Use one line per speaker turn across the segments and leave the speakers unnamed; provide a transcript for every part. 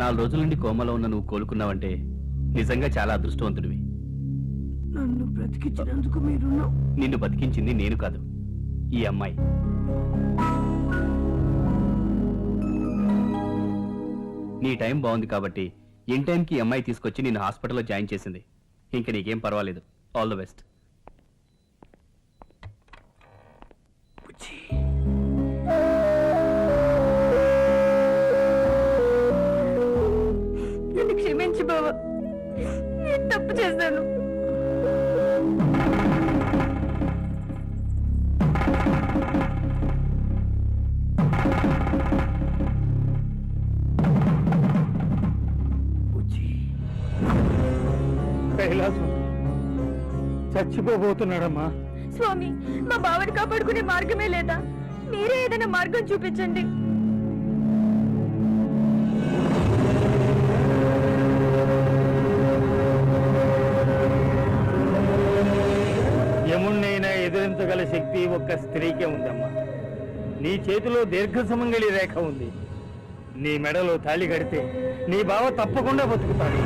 నాలుగు రోజుల నుండి కోమలో ఉన్న నువ్వు కోలుకున్నావంటే నిజంగా చాలా అదృష్టవంతుడివి.
నన్ను బ్రతికించినందుకు మీరు
నిన్ను బతికించింది నేను కాదు ఈ అమ్మాయి. నీ టైం బాగుంది కాబట్టి ఇన్ టైంకి అమ్మాయి తీసుకొచ్చి నిన్ను హాస్పిటల్లో జాయిన్ చేసింది. ఇంక నీకేం పర్వాలేదు. ఆల్ ద బెస్ట్
నేను తప్పు చేశాను.
కైలాసం చచ్చిపోబోతున్నాడమ్మా.
స్వామి మా బావని కాపాడుకునే మార్గమే లేదా? మీరే ఏదైనా మార్గం చూపించండి.
ఒక్క స్త్రీకే ఉందమ్మా. నీ చేతిలో దీర్ఘ సుమంగళి రేఖ ఉంది. నీ మెడలో తాళి కడితే నీ బావ తప్పకుండా బతుకుతాడు.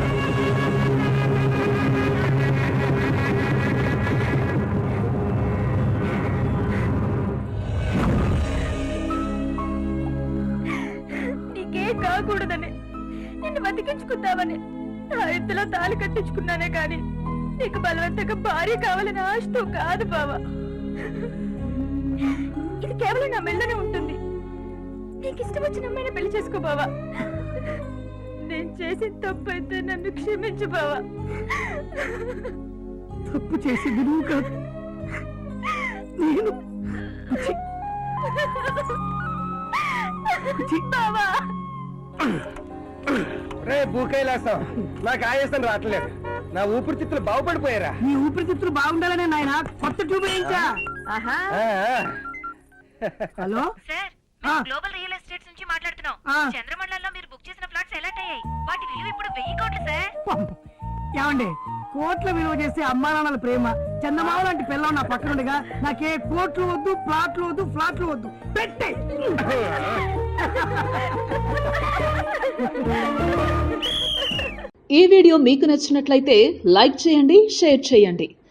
నీకే కాకూడదని. నిన్ను బతికించుకుందామని. ఆ ఎత్తులో తాళి కట్టించుకున్నానే కానీ నీకు బలవంతంగా భార్య కావాలని ఆశతో కాదు బావా. ఇది కేవలం నా మెళ్ళనే ఉంటుంది. నీకు ఇష్టం వచ్చిన అమ్మాయిని పెళ్ళి చేసుకో బావా. నేను చేసిన తప్పు అయితే నన్ను క్షమించు బావా.
తప్పు చేసింది నువ్వు కాదు. నేను
బావా.
రే భూకైలాసం నాకు ఆయాసం రావట్లేదు. నా ఊపిరితిత్తులు బాగుపడిపోయారా?
నీ ఊపిరితిత్తులు బాగుండాలనే నాయన కొత్త ట్యూబ్ వేయించా.
ఆహా.
హలో
సార్
ఆ.
గ్లోబల్ రియల్ ఎస్టేట్స్ నుంచి మాట్లాడుతున్నాం
ఆ.
చంద్రమండలంలో మీరు బుక్ చేసిన ఫ్లాట్స్ ఎలాట్ అయ్యాయి వాటి విలువ ఇప్పుడు వెయ్యి కోట్లు సార్
పాపం. ఏమండి కోట్ల విలువ చేసే అమ్మా నాన్నల ప్రేమ చందమామ లాంటి పిల్లం నా పక్కనుండగా నాకే కోట్లు వద్దు ప్లాట్లు వద్దు ఫ్లాట్లు వద్దు పెట్టే
ఈ వీడియో మీకు నచ్చినట్లయితే లైక్ చేయండి షేర్ చేయండి